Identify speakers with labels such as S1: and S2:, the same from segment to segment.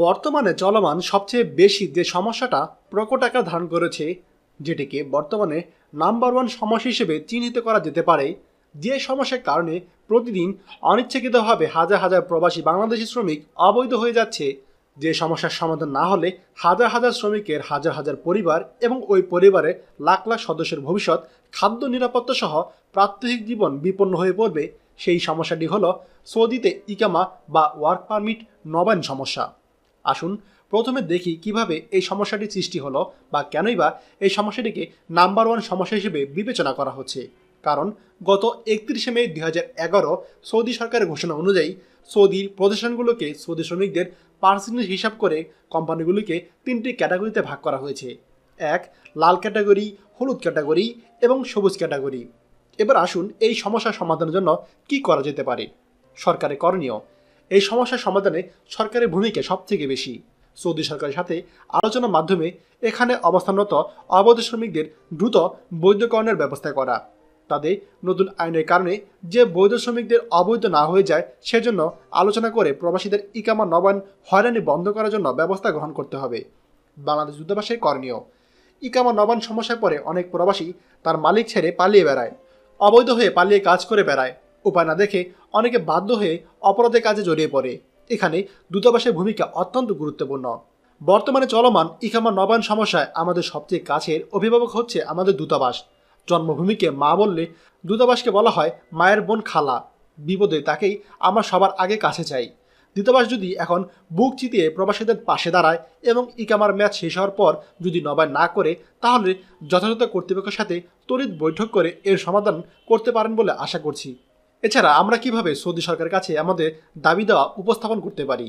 S1: বর্তমানে চলমান সবচেয়ে বেশি যে সমস্যাটা প্রকট আকার ধারণ করেছে, যেটিকে বর্তমানে নাম্বার ওয়ান সমস্যা হিসেবে চিহ্নিত করা যেতে পারে, যে সমস্যার কারণে প্রতিদিন অনিচ্ছাকৃতভাবে হাজার হাজার প্রবাসী বাংলাদেশি শ্রমিক অবৈধ হয়ে যাচ্ছে। যে সমস্যার সমাধান না হলে হাজার হাজার শ্রমিকের হাজার হাজার পরিবার এবং ওই পরিবারের লাখ লাখ সদস্যের ভবিষ্যৎ, খাদ্য নিরাপত্তা সহ প্রাত্যহিক জীবন বিপন্ন হয়ে পড়বে। সেই সমস্যাটি হলো সৌদিতে ইকামা বা ওয়ার্ক পারমিট নবায়ন সমস্যা। আসুন, প্রথমে দেখি কীভাবে এই সমস্যাটি সৃষ্টি হলো বা কেনই বা এই সমস্যাটিকে নাম্বার ওয়ান সমস্যা হিসেবে বিবেচনা করা হচ্ছে। কারণ, গত একত্রিশে মে দুই হাজার এগারো সৌদি সরকারের ঘোষণা অনুযায়ী সৌদির প্রতিষ্ঠানগুলোকে সৌদি শ্রমিকদের পার্সেন্টেজ হিসাব করে কোম্পানিগুলিকে তিনটি ক্যাটাগরিতে ভাগ করা হয়েছে। এক, লাল ক্যাটাগরি, হলুদ ক্যাটাগরি এবং সবুজ ক্যাটাগরি। এবার আসুন এই সমস্যার সমাধানের জন্য কি করা যেতে পারে। সরকারের করণীয় এই সমস্যার সমাধানে সরকারের ভূমিকা সবথেকে বেশি। সৌদি সরকারের সাথে আলোচনার মাধ্যমে এখানে অবস্থানরত অবৈধ শ্রমিকদের দ্রুত বৈধকরণের ব্যবস্থা করা। তাদের নতুন আইনের কারণে যে বৈধ শ্রমিকদের অবৈধ না হয়ে যায়, সেজন্য আলোচনা করে প্রবাসীদের ইকামা নবায়ন হয়রানি বন্ধ করার জন্য ব্যবস্থা গ্রহণ করতে হবে। বাংলাদেশ দূতাবাসের করণীয়। ইকামা নবায়ন সমস্যায় পরে অনেক প্রবাসী তার মালিক ছেড়ে পালিয়ে বেড়ায়। অবৈধ হয়ে পালিয়ে কাজ করে বেড়ায়। উপায় না দেখে অনেকে বাধ্য হয়ে অপরাধের কাজে জড়িয়ে পড়ে। এখানে দূতাবাসের ভূমিকা অত্যন্ত গুরুত্বপূর্ণ। বর্তমানে চলমান ইকামা নবায়ন সমস্যায় আমাদের সবচেয়ে কাছের অভিভাবক হচ্ছে আমাদের দূতাবাস। জন্মভূমিকে মা বললে দূতাবাসকে বলা হয় মায়ের বোন খালা। বিপদে তাকেই আমরা সবার আগে কাছে চাই। দূতাবাস যদি এখন বুক চিতিয়ে প্রবাসীদের পাশে দাঁড়ায় এবং ইকামার ম্যাচ শেষ হওয়ার পর যদি নবায়ন না করে, তাহলে যথাযথ কর্তৃপক্ষের সাথে তড়িৎ বৈঠক করে এর সমাধান করতে পারেন বলে আশা করছি। এছাড়া আমরা কীভাবে সৌদি সরকারের কাছে আমাদের দাবি দেওয়া উপস্থাপন করতে পারি?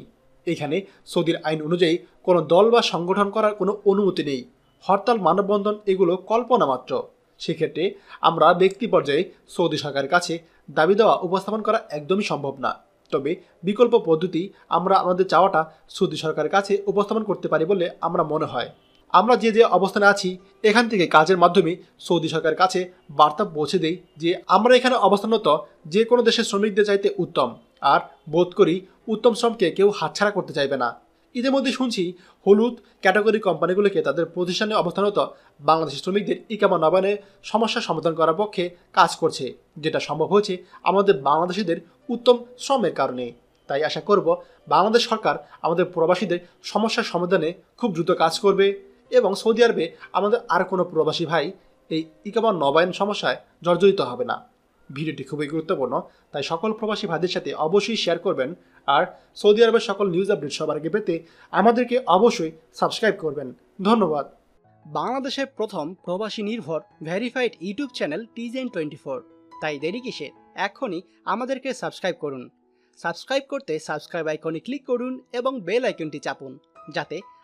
S1: এখানে সৌদির আইন অনুযায়ী কোনো দল বা সংগঠন করার কোনো অনুমতি নেই। হরতাল, মানববন্ধন এগুলো কল্পনা মাত্র। সেক্ষেত্রে আমরা ব্যক্তি পর্যায়ে সৌদি সরকারের কাছে দাবি দেওয়া উপস্থাপন করা একদমই সম্ভব না। তবে বিকল্প পদ্ধতি আমরা আমাদের চাওয়াটা সৌদি সরকারের কাছে উপস্থাপন করতে পারি বলে আমরা মনে হয়। আমরা যে যে অবস্থানে আছি, এখান থেকে কাজের মাধ্যমে সৌদি সরকারের কাছে বার্তা পৌঁছে দেই যে আমরা এখানে অবস্থানরত যে কোনো দেশের শ্রমিকদের চাইতে উত্তম। আর বোধ করি উত্তম শ্রমকে কেউ হাতছাড়া করতে চাইবে না। ইতিমধ্যে শুনছি হলুদ ক্যাটাগরি কোম্পানিগুলোকে তাদের প্রতিষ্ঠানে অবস্থানরত বাংলাদেশি শ্রমিকদের ইকামা নবায়নে সমস্যার সমাধান করার পক্ষে কাজ করছে। যেটা সম্ভব হয়েছে আমাদের বাংলাদেশিদের উত্তম শ্রমের কারণে। তাই আশা করব বাংলাদেশ সরকার আমাদের প্রবাসীদের সমস্যার সমাধানে খুব দ্রুত কাজ করবে। এবং সৌদি আরবে আমাদের আর কোনো প্রবাসী ভাই এই ইকামা নবায়ন সমস্যায় জর্জরিত হবে না। ভিডিওটি খুবই গুরুত্বপূর্ণ, তাই সকল প্রবাসী ভাইদের সাথে অবশ্যই শেয়ার করবেন আর সৌদি আরবের সকল নিউজ আপডেট সবার আগে পেতে আমাদেরকে অবশ্যই সাবস্ক্রাইব করবেন। ধন্যবাদ।
S2: বাংলাদেশের প্রথম প্রবাসী নির্ভর ভেরিফাইড ইউটিউব চ্যানেল টিজেন টোয়েন্টি ফোর তাই দেরি কিসের? এখনই আমাদেরকে সাবস্ক্রাইব করুন। সাবস্ক্রাইব করতে সাবস্ক্রাইব আইকনে ক্লিক করুন এবং বেল আইকনটি চাপুন, যাতে